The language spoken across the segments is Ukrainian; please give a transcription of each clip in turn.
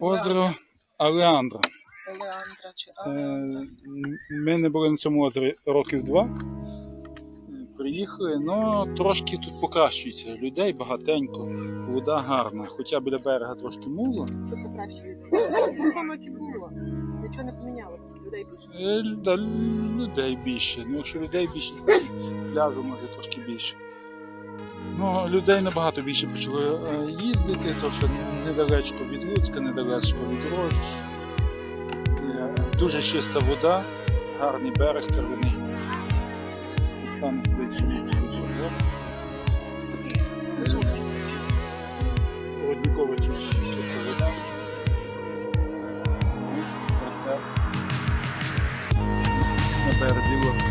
Озеро Алеандра. Олеандра чи Е, Алеандра. Ми не були на цьому озері років два. Приїхали, але трошки тут покращується. Людей багатенько, вода гарна. Хоча біля берега трошки муло. Що покращується? Так само, як і було. Нічого не помінялося, людей більше. Е, людей більше. Ну, якщо людей більше, то пляжу може трошки більше. Ну, людей набагато більше почали е, їздити, тому що недалечко від Луцька, недалечко від Рожищ. Е, Дуже чиста вода, гарний берег травяний. Оксана стоїть живіться Родникова чиста вода. На березі лодка.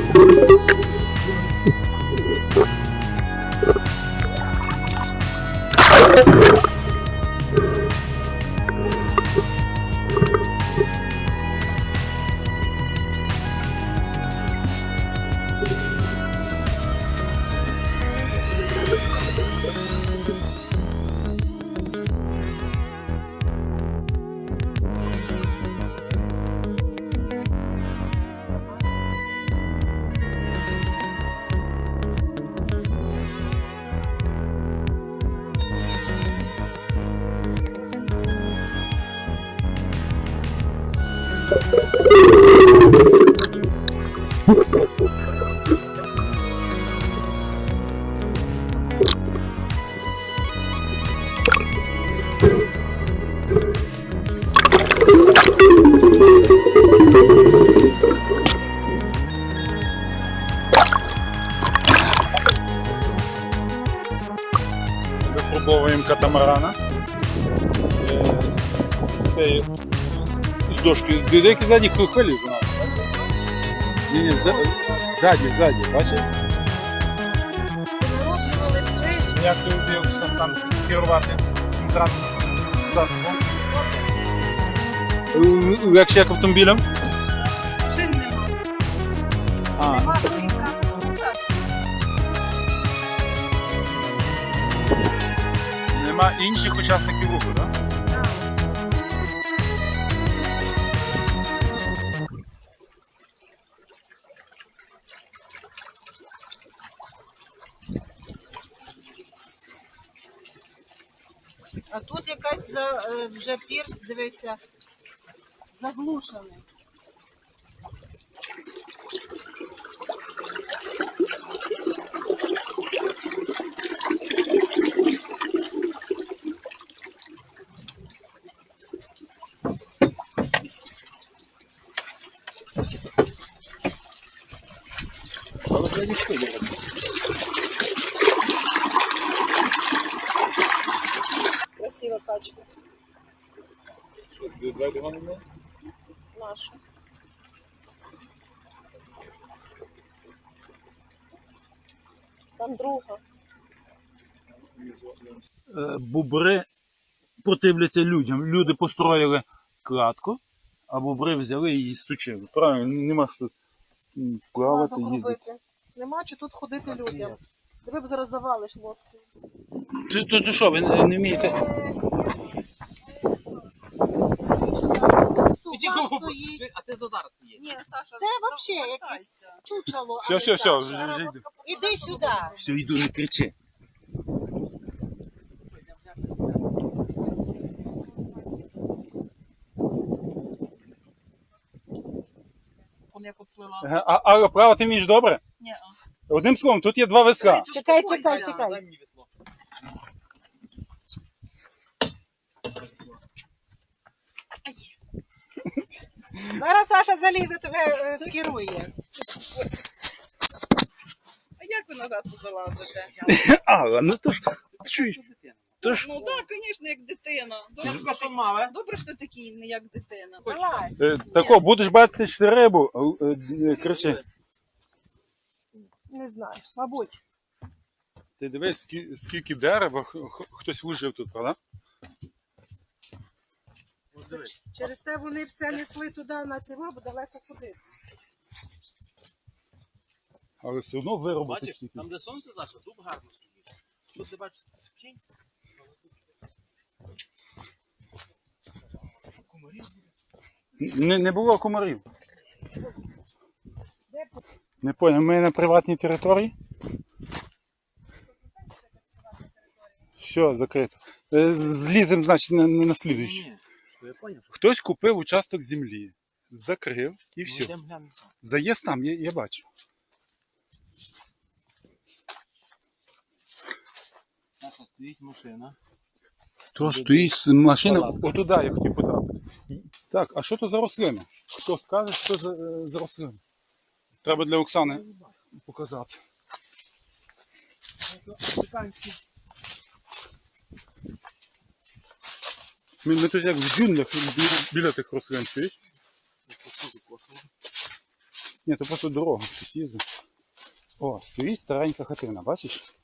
Випробовуємо катамарана. Е, З цією- з дошкою. Диви, які ззаді хвилі за нами. Ні, ні, ззаді, ззаді, бачиш? Як ти вбився сам керувати транспортним засобом? Л- як автомобілем? Чин нема. А, Нема транспортних засобів. нема інших учасників руху, так? Тут якась за- е, вже пірс, дивися, заглушений. Але хвилі. Красива Ззаді наша. Там друга. Е, Бобри противляться людям. Люди построїли кладку, а бобри взяли і стучили. Правильно, нема що плавати, Лазок їздити. робити. Нема чи тут ходити людям. Диви б зараз завалиш лодку. То що, ви не не вмієте? Сука стоїть. А ти за зараз є. Ні, Саша, це взагалі якесь чучело. Все, а все, не все, Саша. вже, вже йду. Іди сюди. Все, йду, не кричи. Он як отплила. Ага, А, а право ти вмієш добре? Ні. Одним словом, тут є два веска. Чекай, чекай, чекай. Зараз Саша залізе, тебе е, скерує. А як ви назад залазите? А, ну то ж, чуєш, то ж, Ну так, звісно, як дитина. Добре, що мали? добре, що ти такий не як дитина. Давай. е, тако, будеш бачити рибу, е, е, кричи. Не знаю, мабуть. Ти дивись, скі- скільки дерева, х- х- хтось вижив тут, правда? Через те вони все несли туди на цього, бо далеко ходити. Але все одно виробити Бачиш, стільки. там де сонце зайшло, дуб гарно стоїть. Тут ти бачиш спінь. Не, не було комарів. Де Не поняв, ми на приватній території. Все, закрито. Е, Злізем, значить, на, на, на слідуючий. Ні, що Хтось купив участок землі, закрив і все. йдемо. Заїзд там, я, я бачу. Стоїть машина. То стоїть машина, отуди я хотів потрапити. Так, а що то за рослина? Хто скаже, що за, е, за рослина? Треба для Оксани показати. Ми, ми тут як в джунглях біля, тих рослин, чуєш? Ні, то просто дорога, хтось їздить. О, стоїть старенька хатина, бачиш?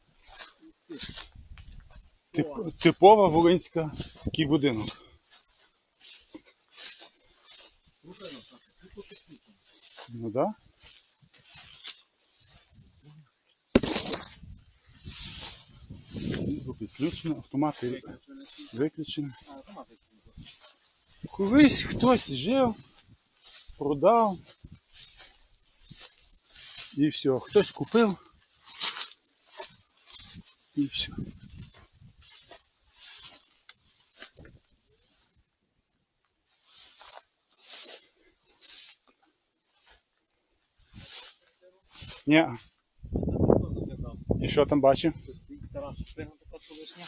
Тип, типова волинська такий будинок. Ну да. Підключено, автомати виключені. Колись хтось жив, продав. І все, хтось купив. І все. Ні. І що там бачив? Стара шпина така колишня.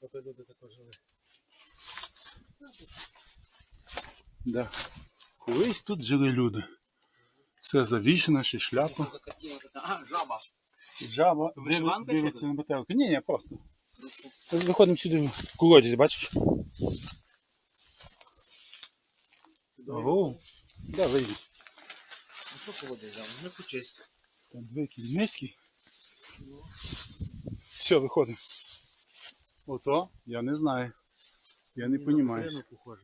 Ото люди також жили. Да. Колись тут жили люди. Все завішено, ще шляпа. А, жаба. Жаба Вишиванка дивиться чи на бутилку. Ні, ні, просто. Заходимо сюди в колодязь, бачиш? Ого. Да, вийди. Ну що взяли? Не почисть. Там дві низькі. Все, виходимо. Ото, я не знаю. Я не розумію. похоже.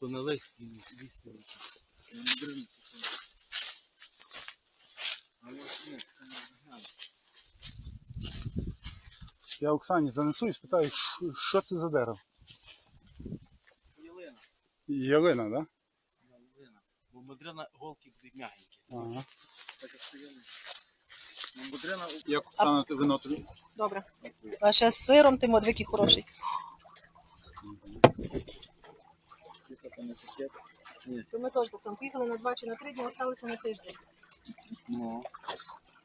Тут не листі, листі. Я Оксані занесу і спитаю, що- це за дерево? Ялина. Ялина, так? Да? Ялина. Бо мудрина голки м'ягенькі. Ага. Так як. Ну, ти вино тобі? Добре. А ще з сиром ти модвикий хороший. То ми теж так само поїхали на два чи на три дні, залишилися на тиждень. Ну.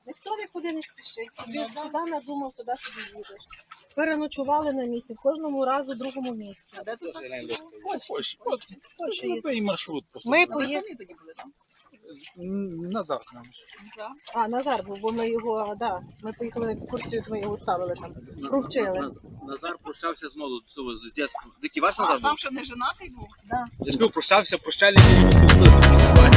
Ніхто нікуди не спішить. Ти туди надумав, туди собі їдеш. Переночували на місці, в кожному разу в другому місці. А де тут? Ось, от, Хоче це їсти. твій маршрут. просто. Ми Ви поїхали. самі тоді були там? З- м, Назар з нами. А, Назар, був, бо ми його, да, ми поїхали на екскурсію, ми його ставили там. Провчили. Назар прощався з молоду з дитинства. Дикі ваш Назар? А сам був? ще не женатий був? Да. Я ж кажу, прощався, прощальний фестиваль.